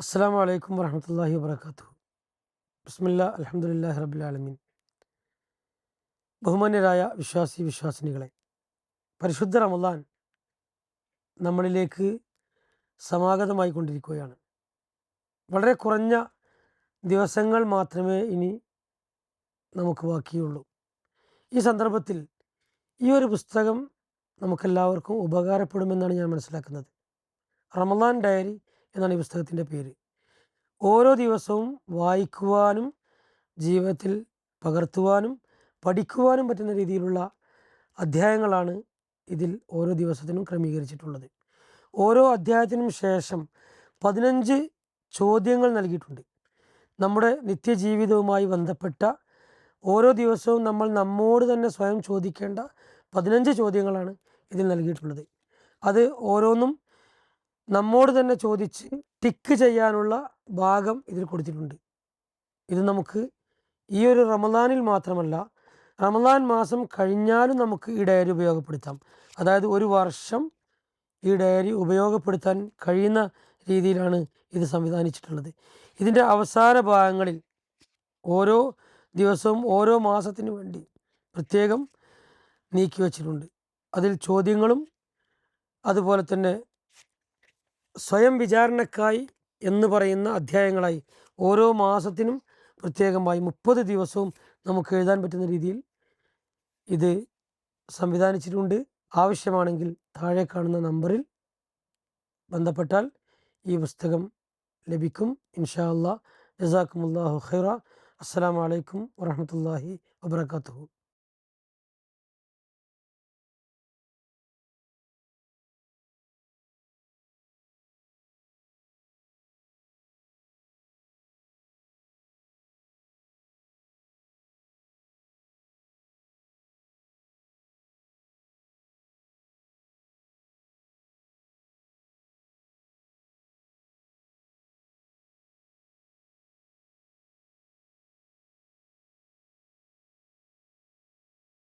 അസ്സാം വലൈക്കും വരഹമത്തല്ലാഹി വാബർക്കാത്തു ബിസ്മില്ല അലഹമുല്ലാ റബുലാലമീൻ ബഹുമാന്യരായ വിശ്വാസി വിശ്വാസിനികളെ പരിശുദ്ധ റമദാൻ നമ്മളിലേക്ക് സമാഗതമായി കൊണ്ടിരിക്കുകയാണ്. വളരെ കുറഞ്ഞ ദിവസങ്ങൾ മാത്രമേ ഇനി നമുക്ക് ബാക്കിയുള്ളൂ. ഈ സന്ദർഭത്തിൽ ഈ ഒരു പുസ്തകം നമുക്കെല്ലാവർക്കും ഉപകാരപ്പെടുമെന്നാണ് ഞാൻ മനസ്സിലാക്കുന്നത്. റമദാൻ ഡയറി എന്നാണ് ഈ പുസ്തകത്തിന്റെ പേര്. ഓരോ ദിവസവും വായിക്കുവാനും ജീവിതത്തിൽ പകർത്തുവാനും പഠിക്കുവാനും പറ്റുന്ന രീതിയിലുള്ള അധ്യായങ്ങളാണ് ഇതിൽ ഓരോ ദിവസത്തിനും ക്രമീകരിച്ചിട്ടുള്ളത്. ഓരോ അധ്യായത്തിനും ശേഷം പതിനഞ്ച് ചോദ്യങ്ങൾ നൽകിയിട്ടുണ്ട്. നമ്മുടെ നിത്യജീവിതവുമായി ബന്ധപ്പെട്ട ഓരോ ദിവസവും നമ്മൾ നമ്മോട് തന്നെ സ്വയം ചോദിക്കേണ്ട പതിനഞ്ച് ചോദ്യങ്ങളാണ് ഇതിൽ നൽകിയിട്ടുള്ളത്. അത് ഓരോന്നും നമ്മോട് തന്നെ ചോദിച്ച് ടിക്ക് ചെയ്യാനുള്ള ഭാഗം ഇതിൽ കൊടുത്തിട്ടുണ്ട്. ഇത് നമുക്ക് ഈ ഒരു റമദാനിൽ മാത്രമല്ല റമദാൻ മാസം കഴിഞ്ഞാലും നമുക്ക് ഈ ഡയറി ഉപയോഗപ്പെടുത്താം. അതായത് ഒരു വർഷം ഈ ഡയറി ഉപയോഗപ്പെടുത്താൻ കഴിയുന്ന രീതിയിലാണ് ഇത് സംവിധാനിച്ചിട്ടുള്ളത്. ഇതിന്റെ അവസാന ഭാഗങ്ങളിൽ ഓരോ ദിവസവും ഓരോ മാസത്തിനു വേണ്ടി പ്രത്യേകം നീക്കി വച്ചിട്ടുണ്ട്. അതിൽ ചോദ്യങ്ങളും അതുപോലെ തന്നെ സ്വയം വിചാരണക്കായി എന്ന് പറയുന്ന അധ്യായങ്ങളായി ഓരോ മാസത്തിനും പ്രത്യേകമായി മുപ്പത് ദിവസവും നമുക്ക് എഴുതാൻ പറ്റുന്ന രീതിയിൽ ഇത് സംവിധാനിച്ചിട്ടുണ്ട്. ആവശ്യമാണെങ്കിൽ താഴെ കാണുന്ന നമ്പറിൽ ബന്ധപ്പെട്ടാൽ ഈ പുസ്തകം ലഭിക്കും. ഇൻഷാ അല്ലാ ജസാക്കുമുല്ലാഹു ഖൈറ. അസ്സാം വലൈക്കും വാഹമത്തല്ലാഹി വാബർക്കാത്തു